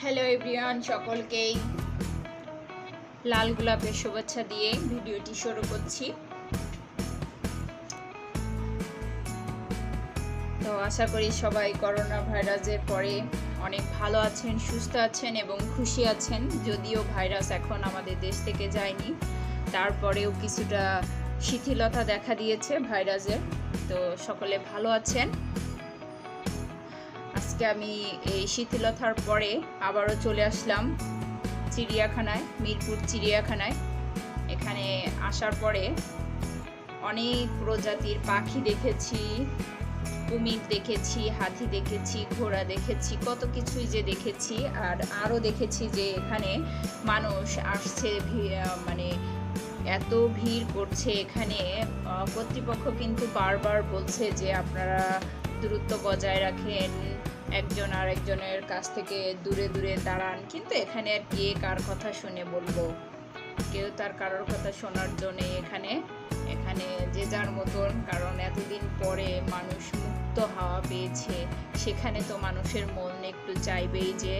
Hello everyone সকলকেই লাল গোলাপের শুভেচ্ছা দিয়ে ভিডিওটি শুরু করছি। তো আশা করি সবাই করোনা ভাইরাসের পরে অনেক ভালো আছেন, সুস্থ আছেন এবং খুশি আছেন। যদিও ভাইরাস এখন আমাদের দেশ থেকে যায়নি, তারপরেও কিছুটা শিথিলতা দেখা দিয়েছে ভাইরাসের। তো সকলে ভালো আছেন। আজকে আমি এই শিথিলতার পরে আবারও চলে আসলাম চিড়িয়াখানায়, মিরপুর চিড়িয়াখানায়। এখানে আসার পরে অনেক প্রজাতির পাখি দেখেছি, কুমির দেখেছি, হাতি দেখেছি, ঘোড়া দেখেছি, কত কিছুই যে দেখেছি আর আরও দেখেছি যে এখানে মানুষ আসছে মানে এত ভিড় করছে এখানে। কর্তৃপক্ষ কিন্তু বারবার বলছে যে আপনারা দূরত্ব বজায় রাখেন, একজন আর একজনের কাছ থেকে দূরে দূরে দাঁড়ান। কিন্তু এখানে আর কে কার কথা শুনে বলব কেউ তার কারোর কথা শোনার জন্য এখানে এখানে যে যার মতন, কারণ এতদিন পরে মানুষ মুক্ত হাওয়া পেয়েছে। সেখানে তো মানুষের মন একটু চাইবেই যে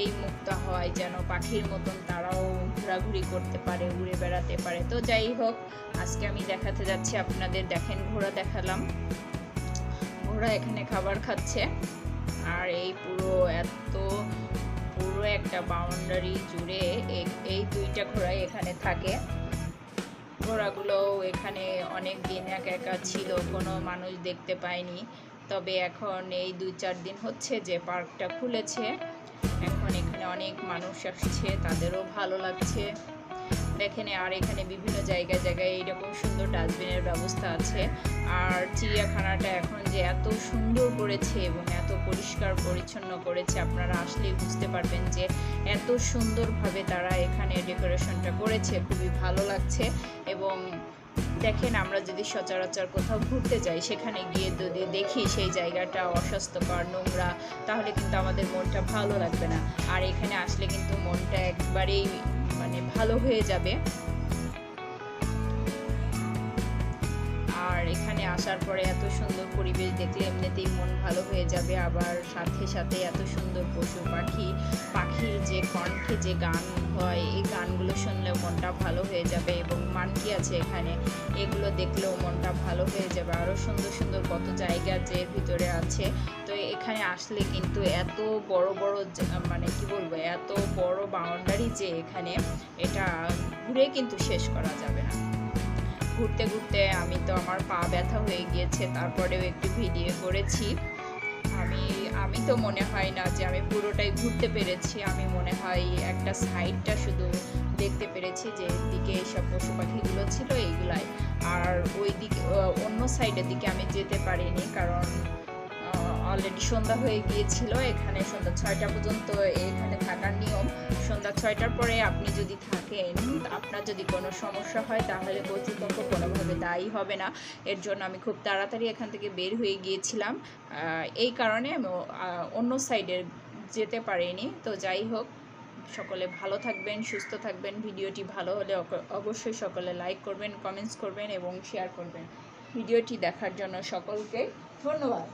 এই মুক্ত হওয়ায় যেন পাখির মতন তারাও ঘোরাঘুরি করতে পারে উড়ে বেড়াতে পারে। তো যাই হোক, আজকে আমি দেখাতে যাচ্ছি, আপনাদের দেখেন, ঘোড়া দেখালাম। ঘোড়া এখানে খাবার খাচ্ছে। আর এই পুরো এত, পুরো একটা বাউন্ডারি জুড়ে এই- এই দুইটা ঘোড়াই এখানে থাকে। ঘোড়াগুলো এখানে অনেক দিন এক একা ছিল, কোনো মানুষ দেখতে পায়নি। তবে এখন এই দুই চার দিন হচ্ছে যে পার্কটা খুলেছে। এখন এখানে অনেক মানুষ আসছে, তাদেরও ভালো লাগছে। দেখেন আর এখানে বিভিন্ন জায়গায় জায়গায় এইরকম সুন্দর ডাস্টবিনের ব্যবস্থা আছে। আর চিড়িয়াখানাটা এখন যে এত সুন্দর করেছে এবং এত পরিষ্কার পরিচ্ছন্ন করেছে, আপনারা আসলেই বুঝতে পারবেন যে এত সুন্দরভাবে তারা এখানে ডেকোরেশনটা করেছে, খুবই ভালো লাগছে। এবং দেখেন আমরা যদি সচরাচর কোথাও ঘুরতে যাই, সেখানে গিয়ে যদি দেখি সেই জায়গাটা অস্বাস্থ্যকর, নোংরা, তাহলে কিন্তু আমাদের মনটা ভালো লাগবে না। আর এখানে আসলে কিন্তু মনটা একবারেই মানে ভালো হয়ে যাবে। আর এখানে আসার পরে এত সুন্দর পরিবেশ দেখলে এমনিতেই মন ভালো হয়ে যাবে। আবার সাথে সাথে এত সুন্দর পশু পাখি, পাখির যে কণ্ঠে যে গান হয়, এই গানগুলো শুনলেও মনটা ভালো হয়ে যাবে এবং মানকি আছে এখানে, এগুলো দেখলেও মনটা ভালো হয়ে যাবে। আরও সুন্দর সুন্দর কত জায়গা যে ভিতরে আছে এখানে আসলে কিন্তু এত বড় বড় মানে কি বলব, এত বড় বাউন্ডারি যে এখানে এটা ঘুরে কিন্তু শেষ করা যাবে না। ঘুরতে ঘুরতে আমি তো আমার পা ব্যথা হয়ে গিয়েছে, তারপরেও একটু ভিডিও করেছি। আমি আমি তো মনে হয় না যে আমি পুরোটাই ঘুরতে পেরেছি, আমি মনে হয় একটা সাইডটা শুধু দেখতে পেরেছি যে দিকে এইসব পশু পাখিগুলো ছিল এইগুলাই। আর ওই দিকে অন্য সাইডের দিকে আমি যেতে পারিনি, কারণ অলরেডি সন্ধ্যা হয়ে গিয়েছিল, এখানে সন্ধ্যা ছয়টা পর্যন্ত এখানে থাকার নিয়ম। সন্ধ্যা ছয়টার পরে আপনি যদি থাকেন, আপনার যদি কোনো সমস্যা হয়, তাহলে কর্তৃপক্ষ কোনোভাবে দায়ী হবে না। এর জন্য আমি খুব তাড়াতাড়ি এখান থেকে বের হয়ে গিয়েছিলাম। এই কারণে আমি অন্য সাইডে যেতে পারিনি। তো যাই হোক, সকলে ভালো থাকবেন, সুস্থ থাকবেন। ভিডিওটি ভালো হলে অবশ্যই সকলে লাইক করবেন কমেন্টস করবেন এবং শেয়ার করবেন। ভিডিওটি দেখার জন্য সকলকে ধন্যবাদ।